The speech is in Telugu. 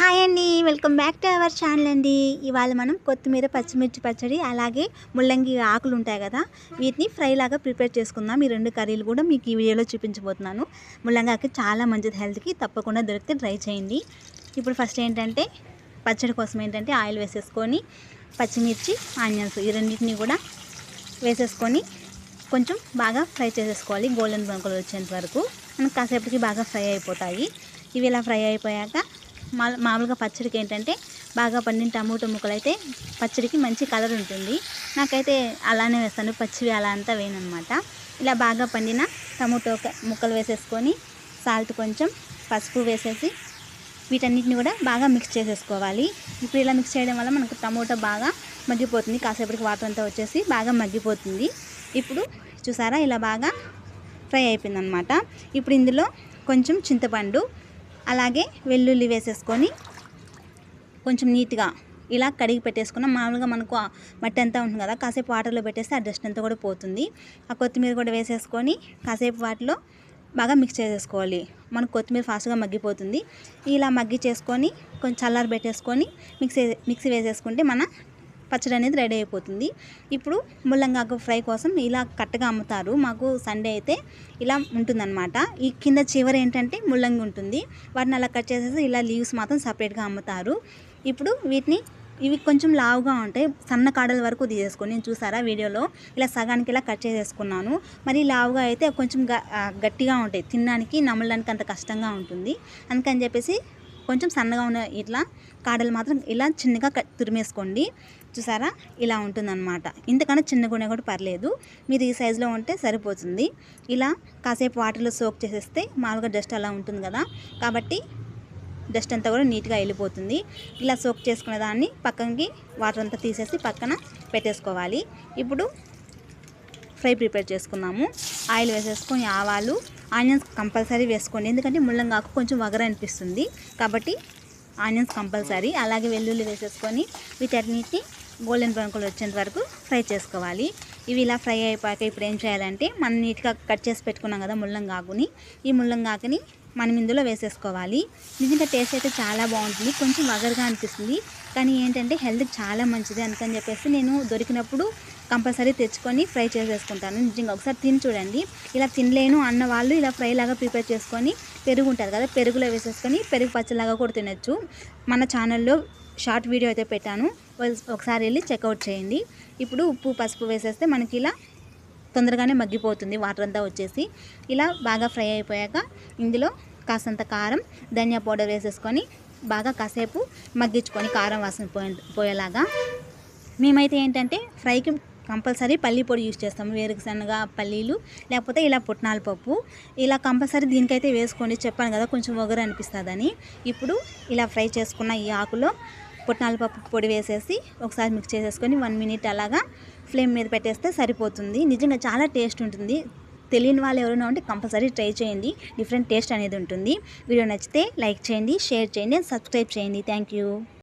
హాయ్ అండి welcome back to our channel అండి. ఇవాళ మనం కొత్తిమీర పచ్చిమిర్చి పచ్చడి అలాగే ముల్లంగి ఆకులు ఉంటాయి కదా వీటిని ఫ్రై లాగా ప్రిపేర్ చేసుకుందాం. ఈ రెండు కర్రీలు కూడా మీకు ఈ వీడియోలో చూపించబోతున్నాను. ముల్లంగి ఆకు చాలా మంచిది హెల్త్కి తప్పకుండా దొరికితే ట్రై చేయండి. ఇప్పుడు ఫస్ట్ ఏంటంటే పచ్చడి కోసం ఏంటంటే ఆయిల్ వేసేసుకొని పచ్చిమిర్చి ఆనియన్స్ ఈ రెండింటిని కూడా వేసేసుకొని కొంచెం బాగా ఫ్రై చేసేసుకోవాలి గోల్డెన్ బ్రౌన్ కలర్ వచ్చేంత వరకు. మనకు కాసేపటికి బాగా ఫ్రై అయిపోతాయి. ఇవి ఇలా ఫ్రై అయిపోయాక మామూలుగా పచ్చడికి ఏంటంటే బాగా పండిన టమోటో ముక్కలు అయితే పచ్చడికి మంచి కలర్ ఉంటుంది. నాకైతే అలానే వేస్తాను పచ్చివి అలా అంతా వేయనమాట ఇలా బాగా పండిన టమోటో ముక్కలు వేసేసుకొని సాల్ట్ కొంచెం పసుపు వేసేసి వీటన్నిటిని కూడా బాగా మిక్స్ చేసేసుకోవాలి. ఇప్పుడు ఇలా మిక్స్ చేయడం వల్ల మనకు టమోటా బాగా మగ్గిపోతుంది. కాసేపటికి వాటర్ అంతా వచ్చేసి బాగా మగ్గిపోతుంది. ఇప్పుడు చూసారా ఇలా బాగా ఫ్రై అయిపోయిందనమాట. ఇప్పుడు ఇందులో కొంచెం చింతపండు అలాగే వెల్లుల్లి వేసేసుకొని కొంచెం నీట్గా ఇలా కడిగి పెట్టేసుకున్నాం. మామూలుగా మనకు మట్టి అంతా ఉంటుంది కదా కాసేపు వాటర్లో పెట్టేస్తే ఆ డస్ట్ అంతా కూడా పోతుంది. ఆ కొత్తిమీర కూడా వేసేసుకొని కాసేపు వాటిలో బాగా మిక్స్ చేసేసుకోవాలి. మనకు కొత్తిమీర ఫాస్ట్గా మగ్గిపోతుంది. ఇలా మగ్గి చేసుకొని కొంచెం చల్లారి పెట్టేసుకొని మిక్సీ మిక్సీ వేసేసుకుంటే మన పచ్చడి అనేది రెడీ అయిపోతుంది. ఇప్పుడు ముల్లంగాకు ఫ్రై కోసం ఇలా కట్టగా అమ్ముతారు. మాకు సండే అయితే ఇలా ఉంటుందన్నమాట. ఈ కింద చివరి ఏంటంటే ముల్లంగి ఉంటుంది. వాటిని అలా కట్ చేసేసి ఇలా లీవ్స్ మాత్రం సపరేట్గా అమ్ముతారు. ఇప్పుడు వీటిని ఇవి కొంచెం లావుగా ఉంటాయి. సన్న కాడల వరకు తీసేసుకొని నేను చూసారా వీడియోలో? ఇలా సగానికి ఇలా కట్ చేసేసుకున్నాను. మరి లావుగా అయితే కొంచెం గట్టిగా ఉంటాయి. తినడానికి నమ్మడానికి అంత కష్టంగా ఉంటుంది. అందుకని చెప్పేసి కొంచెం సన్నగా ఉన్న ఇట్లా కాడలు మాత్రం ఇలా చిన్నగా తురిమేసుకోండి. చూసారా? ఇలా ఉంటుందన్నమాట. ఇంతకన్నా చిన్నగా ఉన్నా కూడా పర్లేదు. మీరు ఈ సైజులో ఉంటే సరిపోతుంది. ఇలా కాసేపు వాటర్లో సోక్ చేసేస్తే మామూలుగా డస్ట్ అలా ఉంటుంది కదా. కాబట్టి డస్ట్ అంతా కూడా నీట్గా వెళ్ళిపోతుంది. ఇలా సోక్ చేసుకునే దాన్ని పక్కకి వాటర్ అంతా తీసేసి పక్కన పెట్టేసుకోవాలి. ఇప్పుడు ఫ్రై ప్రిపేర్ చేసుకున్నాము ఆయిల్ వేసేసుకొని ఆవాలు ఆనియన్స్ కంపల్సరీ వేసుకోండి. ఎందుకంటే ముల్లంగాకు కొంచెం వగర అనిపిస్తుంది. కాబట్టి ఆనియన్స్ కంపల్సరీ. అలాగే వెల్లుల్లి వేసేసుకొని వీటన్నిటి గోల్డెన్ బ్రౌన్ కలర్ వచ్చేంత వరకు ఫ్రై చేసుకోవాలి. ఇవి ఇలా ఫ్రై అయిపోయాక ఇప్పుడు ఏం చేయాలంటే మనం నీట్గా కట్ చేసి పెట్టుకున్నాం కదా ముల్లంగాకుని ఈ ముల్లంగాకుని మనం ఇందులో వేసేసుకోవాలి. నిజంగా టేస్ట్ అయితే చాలా బాగుంటుంది. కొంచెం వగరుగా అనిపిస్తుంది. కానీ ఏంటంటే హెల్త్కి చాలా మంచిది అందుకని చెప్పేసి నేను దొరికినప్పుడు కంపల్సరీ తెచ్చుకొని ఫ్రై చేసేసుకుంటాను. నిజంగా ఒకసారి తిని చూడండి. ఇలా తినలేను అన్న వాళ్ళు ఇలా ఫ్రై లాగా ప్రిపేర్ చేసుకొని పెరుగు ఉంటుంది కదా పెరుగులో వేసేసుకొని పెరుగు పచ్చలాగా కూడా తినచ్చు. మన ఛానల్లో షార్ట్ వీడియో అయితే పెట్టాను. ఒకసారి వెళ్ళి చెక్అవుట్ చేయండి. ఇప్పుడు ఉప్పు పసుపు వేసేస్తే మనకి ఇలా తొందరగానే మగ్గిపోతుంది వాటర్ అంతా వచ్చేసి. ఇలా బాగా ఫ్రై అయిపోయాక ఇందులో కాసంత కారం ధనియా పౌడర్ వేసేసుకొని బాగా కాసేపు మగ్గించుకొని కారం వాసన పోయే పోయేలాగా. మేమైతే ఏంటంటే ఫ్రైకి కంపల్సరీ పల్లీ పొడి యూజ్ చేస్తాము వేరుశనగ పల్లీలు లేకపోతే ఇలా పుట్నాల పప్పు. ఇలా కంపల్సరీ దీనికైతే వేసుకోండి. చెప్పాను కదా కొంచెం ఒగరు అనిపిస్తుందని. ఇప్పుడు ఇలా ఫ్రై చేసుకున్న ఈ ఆకులో పుట్నాల పప్పు పొడి వేసేసి ఒకసారి మిక్స్ చేసేసుకొని వన్ మినిట్ అలాగా ఫ్లేమ్ మీద పెట్టేస్తే సరిపోతుంది. నిజంగా చాలా టేస్ట్ ఉంటుంది. తెలియని వాళ్ళు ఎవరైనా ఉంటే కంపల్సరీ ట్రై చేయండి. డిఫరెంట్ టేస్ట్ అనేది ఉంటుంది. వీడియో నచ్చితే లైక్ చేయండి షేర్ చేయండి సబ్స్క్రైబ్ చేయండి. Thank you.